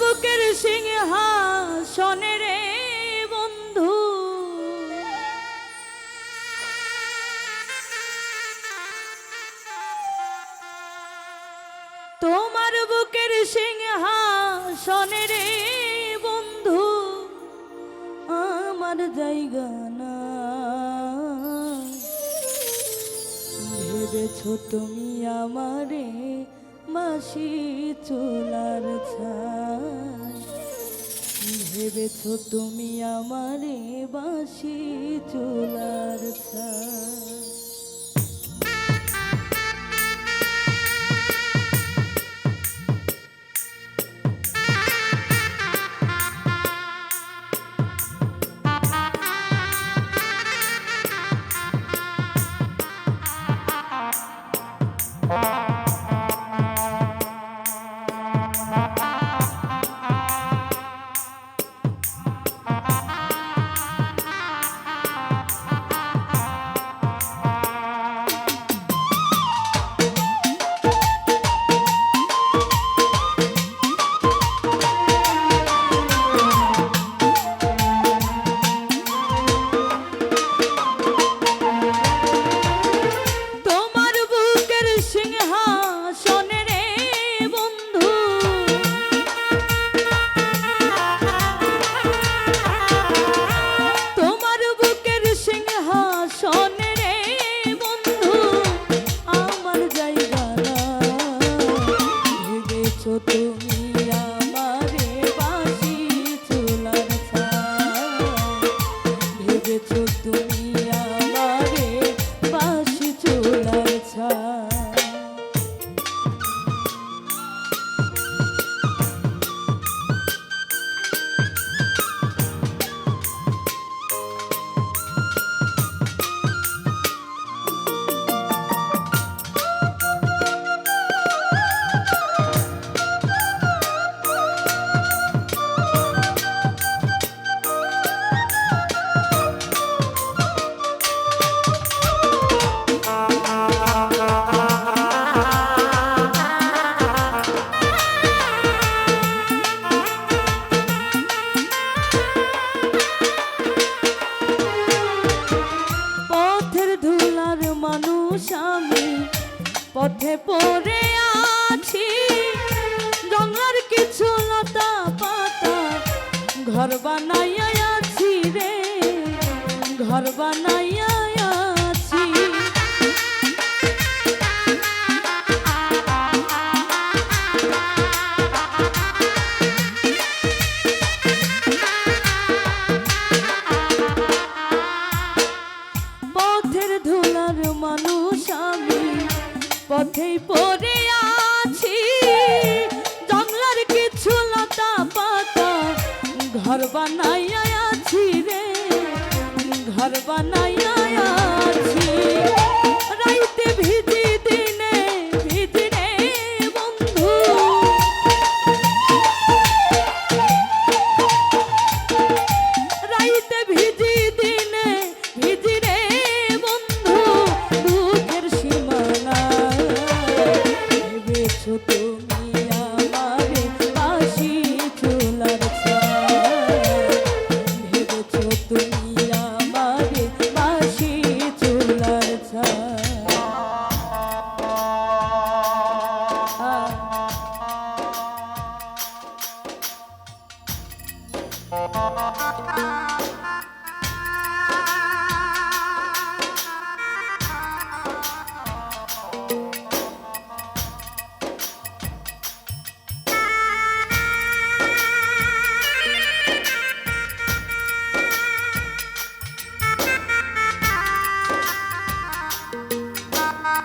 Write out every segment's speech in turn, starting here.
বুকের সিংহাসনে রে বন্ধু। তোমার বুকের সিংহাসনে রে বন্ধু, আমার জায়গা না। ভেবেছ তুমি আমারে মাসি চোলার ছায় ভেবেছ তুমি আমারে বাসি চোলার ঘর বানাইয়া আছি। পথের ধুলার মানুষ আমি, পথেই পড়ে আছি। জঙ্গলার কিছু লতা পাতা ঘর বানাইয়া ঘর বানাইয়া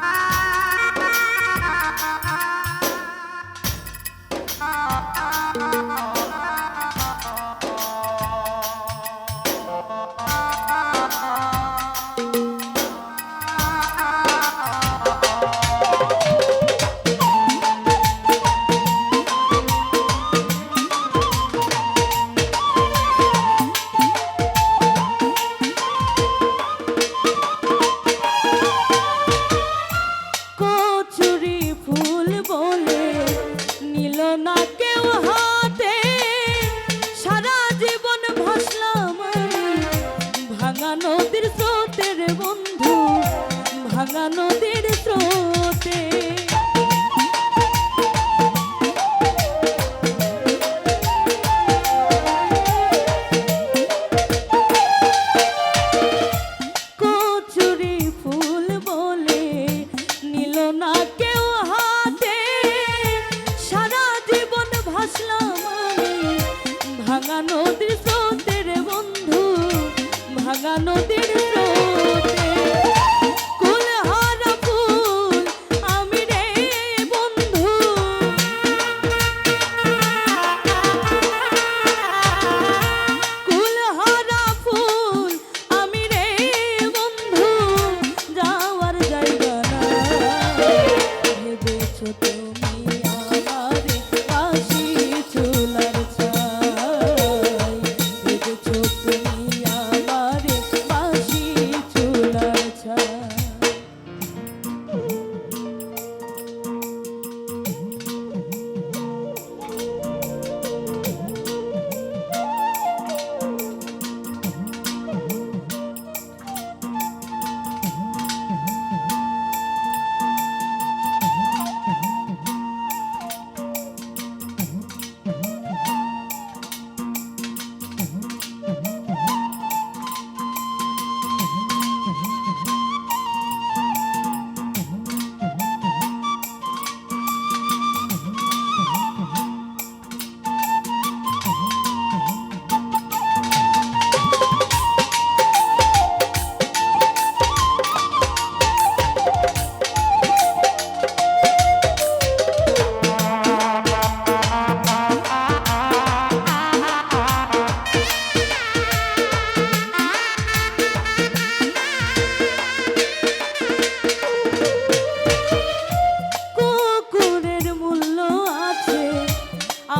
Bye.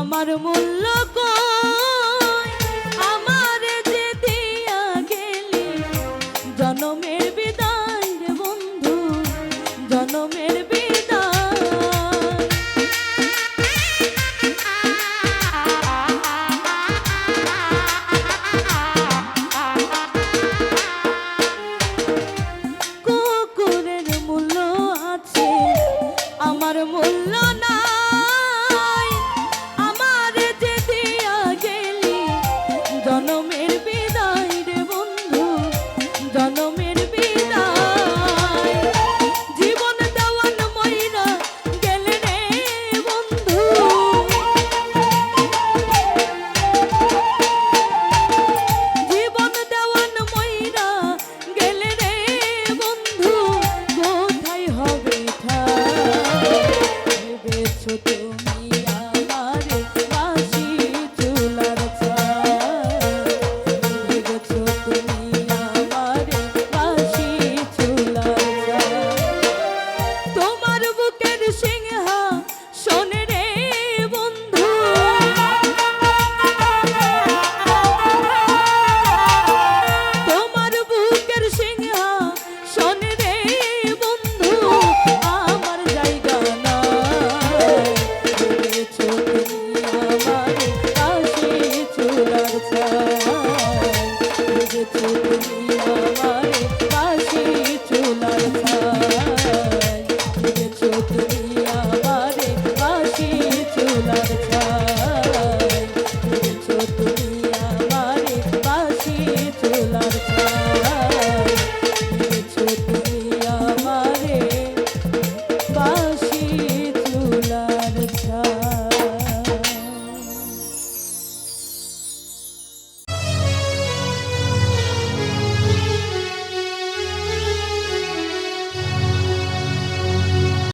আমার মূল্য